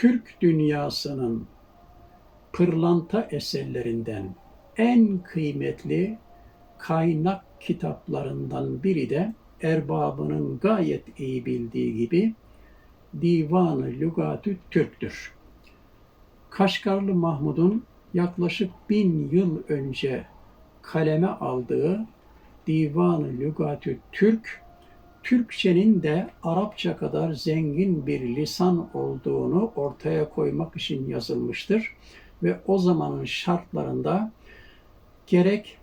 Türk dünyasının pırlanta eserlerinden en kıymetli kaynak kitaplarından biri de erbabının gayet iyi bildiği gibi Divan-ı Lügatü Türk'tür. Kaşgarlı Mahmud'un yaklaşık bin yıl önce kaleme aldığı Divan-ı Lügatü Türk, Türkçenin de Arapça kadar zengin bir lisan olduğunu ortaya koymak için yazılmıştır ve o zamanın şartlarında gerek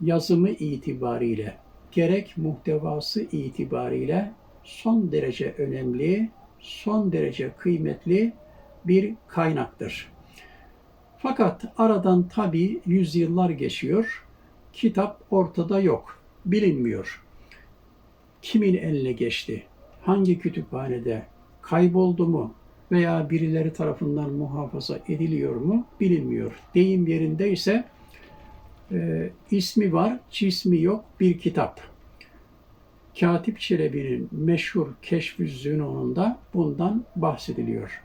yazımı itibariyle gerek muhtevası itibariyle son derece önemli, son derece kıymetli bir kaynaktır. Fakat aradan tabi yüzyıllar geçiyor, kitap ortada yok, bilinmiyor. Kimin eline geçti, hangi kütüphanede, kayboldu mu veya birileri tarafından muhafaza ediliyor mu bilinmiyor. Deyim yerindeyse e, ismi var, cismi yok bir kitap. Katip Çelebi'nin meşhur Keşf-ü Zünun'unda bundan bahsediliyor.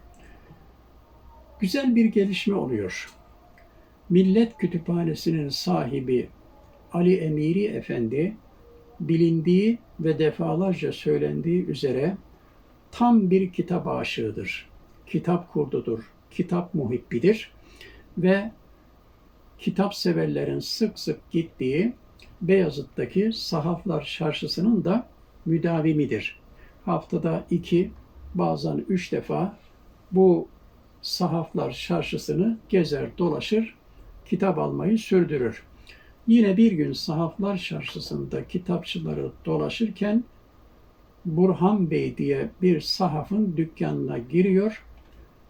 Güzel bir gelişme oluyor. Millet Kütüphanesi'nin sahibi Ali Emiri Efendi bilindiği ve defalarca söylendiği üzere tam bir kitap aşığıdır. Kitap kurdudur, kitap muhibbidir ve kitap severlerin sık sık gittiği Beyazıt'taki Sahaflar Çarşısı'nın da müdavimidir. Haftada iki, bazen üç defa bu Sahaflar Çarşısı'nı gezer dolaşır, kitap almayı sürdürür. Yine bir gün Sahaflar Çarşısı'nda kitapçıları dolaşırken Burhan Bey diye bir sahafın dükkanına giriyor.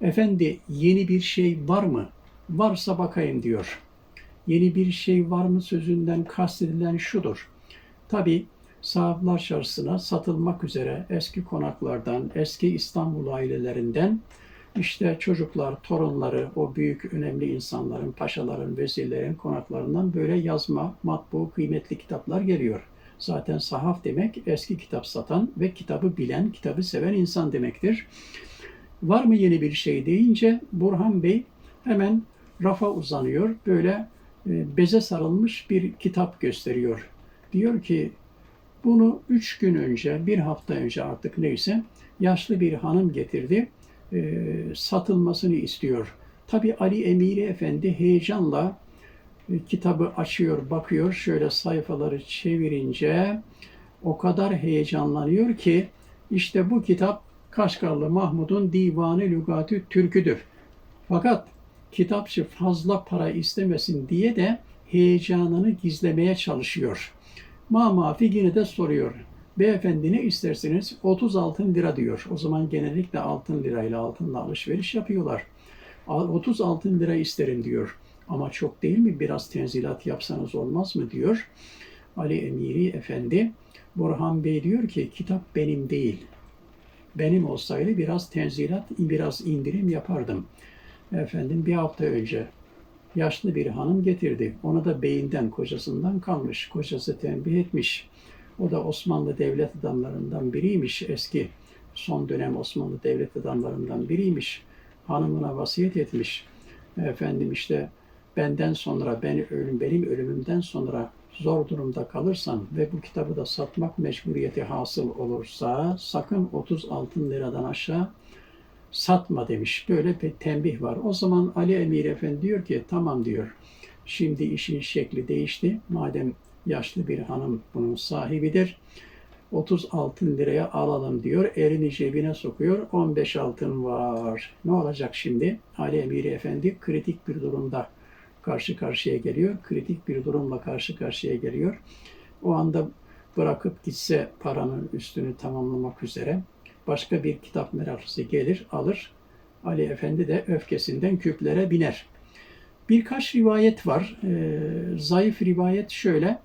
Efendi yeni bir şey var mı? Varsa bakayım diyor. Yeni bir şey var mı sözünden kastedilen şudur. Tabi sahaflar çarşısına satılmak üzere eski konaklardan, eski İstanbul ailelerinden işte çocuklar, torunları, o büyük önemli insanların, paşaların, vezirlerin konaklarından böyle yazma, matbu, kıymetli kitaplar geliyor. Zaten sahaf demek eski kitap satan ve kitabı bilen, kitabı seven insan demektir. Var mı yeni bir şey deyince Burhan Bey hemen rafa uzanıyor. Böyle e, beze sarılmış bir kitap gösteriyor. Diyor ki bunu üç gün önce, bir hafta önce artık neyse yaşlı bir hanım getirdi. E, satılmasını istiyor. Tabi Ali Emiri Efendi heyecanla e, kitabı açıyor, bakıyor. Şöyle sayfaları çevirince o kadar heyecanlanıyor ki işte bu kitap Kaşgarlı Mahmud'un Divanı Lügatü Türküdür. Fakat kitapçı fazla para istemesin diye de heyecanını gizlemeye çalışıyor. Mamafi yine de soruyor. Beyefendi ne isterseniz 30 altın lira diyor. O zaman genellikle altın lirayla altınla alışveriş yapıyorlar. 30 altın lira isterim diyor. Ama çok değil mi? Biraz tenzilat yapsanız olmaz mı diyor. Ali Emiri Efendi Burhan Bey diyor ki kitap benim değil. Benim olsaydı biraz tenzilat, biraz indirim yapardım. Efendim bir hafta önce yaşlı bir hanım getirdi. Ona da beyinden, kocasından kalmış. Kocası tembih etmiş. O da Osmanlı devlet adamlarından biriymiş. Eski son dönem Osmanlı devlet adamlarından biriymiş. Hanımına vasiyet etmiş. Efendim işte benden sonra ben ölüm benim ölümümden sonra zor durumda kalırsan ve bu kitabı da satmak mecburiyeti hasıl olursa sakın 30 altın liradan aşağı satma demiş. Böyle bir tembih var. O zaman Ali Emir Efendi diyor ki tamam diyor. Şimdi işin şekli değişti. Madem yaşlı bir hanım bunun sahibidir. 30 altın liraya alalım diyor. Elini cebine sokuyor. 15 altın var. Ne olacak şimdi? Ali Emir Efendi kritik bir durumda karşı karşıya geliyor. Kritik bir durumla karşı karşıya geliyor. O anda bırakıp gitse paranın üstünü tamamlamak üzere başka bir kitap meraklısı gelir, alır. Ali Efendi de öfkesinden küplere biner. Birkaç rivayet var. E, zayıf rivayet şöyle.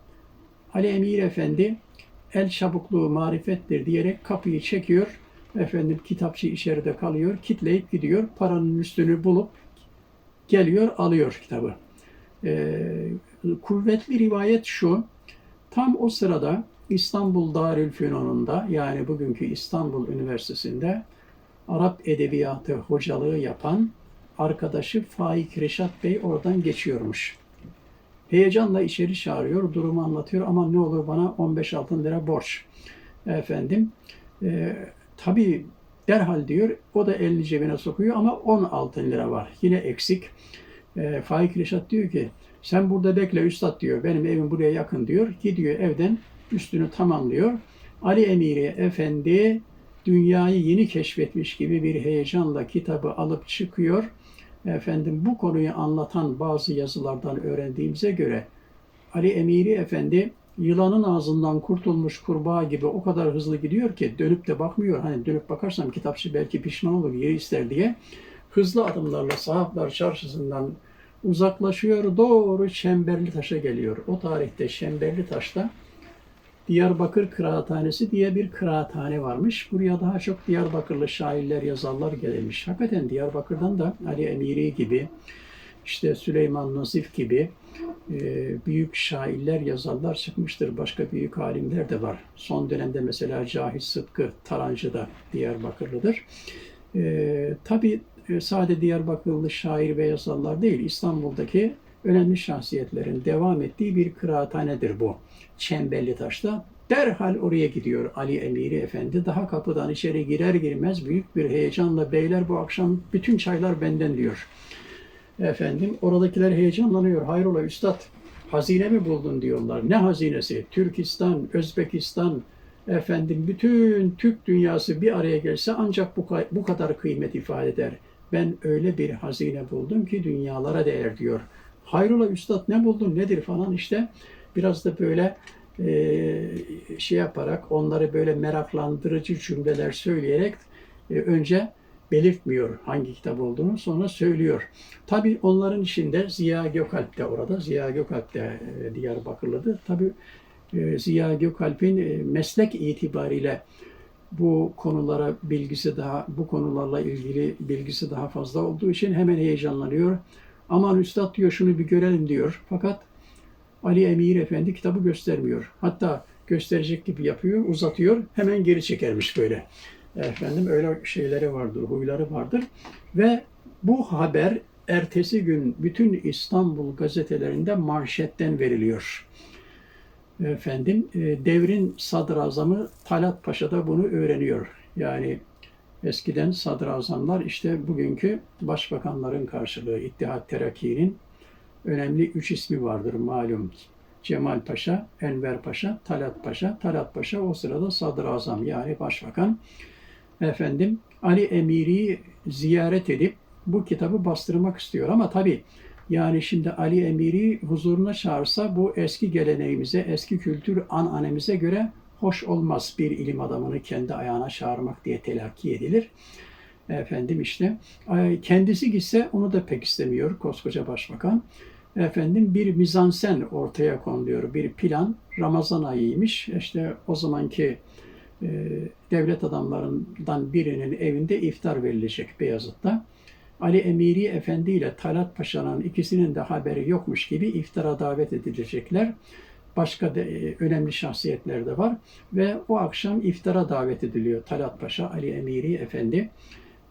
Ali Emir Efendi el çabukluğu marifettir diyerek kapıyı çekiyor. Efendim kitapçı içeride kalıyor, kitleyip gidiyor. Paranın üstünü bulup geliyor, alıyor kitabı. E, kuvvetli rivayet şu. Tam o sırada İstanbul Darülfünun'unda yani bugünkü İstanbul Üniversitesi'nde Arap edebiyatı hocalığı yapan arkadaşı Faik Reşat Bey oradan geçiyormuş. Heyecanla içeri çağırıyor, durumu anlatıyor ama ne olur bana 15 altın lira borç. Efendim, e, tabii derhal diyor, o da elini cebine sokuyor ama 10 altın lira var. Yine eksik. E, Faik Reşat diyor ki, sen burada bekle üstad diyor, benim evim buraya yakın diyor. Gidiyor evden üstünü tamamlıyor. Ali Emiri Efendi dünyayı yeni keşfetmiş gibi bir heyecanla kitabı alıp çıkıyor. Efendim bu konuyu anlatan bazı yazılardan öğrendiğimize göre Ali Emiri Efendi yılanın ağzından kurtulmuş kurbağa gibi o kadar hızlı gidiyor ki dönüp de bakmıyor. Hani dönüp bakarsam kitapçı belki pişman olur, yeri ister diye. Hızlı adımlarla sahaplar çarşısından uzaklaşıyor, doğru Çemberli Taş'a geliyor. O tarihte Çemberli Taş'ta Diyarbakır Kıraathanesi diye bir kıraathane varmış. Buraya daha çok Diyarbakırlı şairler, yazarlar gelmiş. Hakikaten Diyarbakır'dan da Ali Emiri gibi, işte Süleyman Nazif gibi e, büyük şairler, yazarlar çıkmıştır. Başka büyük alimler de var. Son dönemde mesela Cahit Sıtkı Tarancı da Diyarbakırlıdır. E, tabii e, sadece Diyarbakırlı şair ve yazarlar değil, İstanbul'daki önemli şahsiyetlerin devam ettiği bir kıraathanedir bu. Çemberli Taş'ta. Derhal oraya gidiyor Ali Emiri Efendi. Daha kapıdan içeri girer girmez büyük bir heyecanla beyler bu akşam bütün çaylar benden diyor. Efendim oradakiler heyecanlanıyor. Hayrola üstad hazine mi buldun diyorlar. Ne hazinesi? Türkistan, Özbekistan, efendim bütün Türk dünyası bir araya gelse ancak bu, bu kadar kıymet ifade eder. Ben öyle bir hazine buldum ki dünyalara değer diyor. Hayrola üstad ne buldun nedir falan işte biraz da böyle e, şey yaparak onları böyle meraklandırıcı cümleler söyleyerek e, önce belirtmiyor hangi kitap olduğunu sonra söylüyor. Tabi onların içinde Ziya Gökalp de orada. Ziya Gökalp de e, Diyarbakırlı'dır. Tabi e, Ziya Gökalp'in e, meslek itibariyle bu konulara bilgisi daha bu konularla ilgili bilgisi daha fazla olduğu için hemen heyecanlanıyor. Aman üstad diyor şunu bir görelim diyor. Fakat Ali Emir Efendi kitabı göstermiyor. Hatta gösterecek gibi yapıyor, uzatıyor, hemen geri çekermiş böyle. Efendim öyle şeyleri vardır, huyları vardır. Ve bu haber ertesi gün bütün İstanbul gazetelerinde manşetten veriliyor. Efendim e, devrin sadrazamı Talat Paşa da bunu öğreniyor. Yani eskiden sadrazamlar işte bugünkü başbakanların karşılığı İttihat Terakki'nin önemli üç ismi vardır malum. Cemal Paşa, Enver Paşa, Talat Paşa. Talat Paşa o sırada sadrazam yani başbakan. Efendim Ali Emiri ziyaret edip bu kitabı bastırmak istiyor ama tabii yani şimdi Ali Emiri huzuruna çağırsa bu eski geleneğimize, eski kültür ananemize göre hoş olmaz bir ilim adamını kendi ayağına çağırmak diye telakki edilir. Efendim işte kendisi gitse onu da pek istemiyor koskoca başbakan efendim bir mizansen ortaya konuluyor. Bir plan Ramazan ayıymış. İşte o zamanki e, devlet adamlarından birinin evinde iftar verilecek Beyazıt'ta. Ali Emiri Efendi ile Talat Paşa'nın ikisinin de haberi yokmuş gibi iftara davet edilecekler. Başka da e, önemli şahsiyetler de var ve o akşam iftara davet ediliyor Talat Paşa, Ali Emiri Efendi.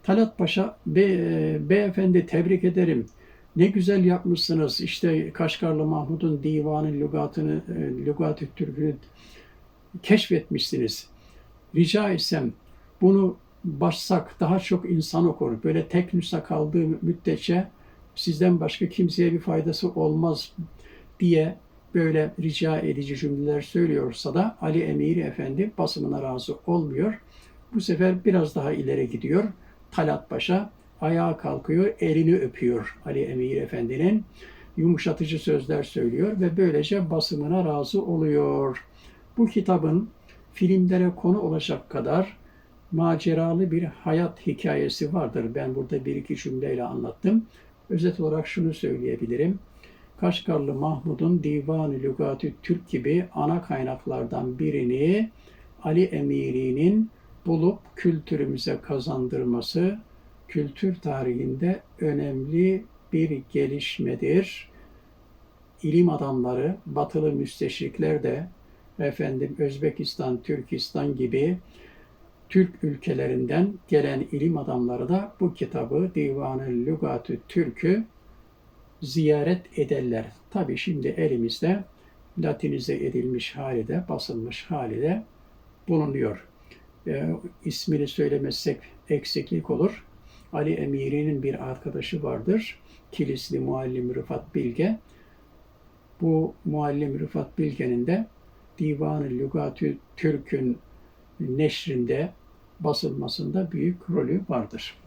Talat Paşa, Be, e, beyefendi tebrik ederim ne güzel yapmışsınız. İşte Kaşgarlı Mahmud'un divanı, lügatını, e, lügat-ı türkünü keşfetmişsiniz. Rica etsem bunu başsak daha çok insan okur. Böyle tek nüsa kaldığı müddetçe sizden başka kimseye bir faydası olmaz diye böyle rica edici cümleler söylüyorsa da Ali Emiri Efendi basımına razı olmuyor. Bu sefer biraz daha ileri gidiyor. Talat Paşa ayağa kalkıyor, elini öpüyor Ali Emir Efendi'nin. Yumuşatıcı sözler söylüyor ve böylece basımına razı oluyor. Bu kitabın filmlere konu olacak kadar maceralı bir hayat hikayesi vardır. Ben burada bir iki cümleyle anlattım. Özet olarak şunu söyleyebilirim. Kaşgarlı Mahmud'un Divan-ı Lügat-ı Türk gibi ana kaynaklardan birini Ali Emiri'nin bulup kültürümüze kazandırması kültür tarihinde önemli bir gelişmedir. İlim adamları, batılı müsteşrikler de efendim Özbekistan, Türkistan gibi Türk ülkelerinden gelen ilim adamları da bu kitabı Divan-ı Lügatü Türk'ü ziyaret ederler. Tabi şimdi elimizde Latinize edilmiş hali de, basılmış hali de bulunuyor. E, ismini söylemezsek eksiklik olur. Ali Emiri'nin bir arkadaşı vardır. Kilisli Muallim Rıfat Bilge. Bu Muallim Rıfat Bilge'nin de Divan-ı Lügatü Türk'ün neşrinde, basılmasında büyük rolü vardır.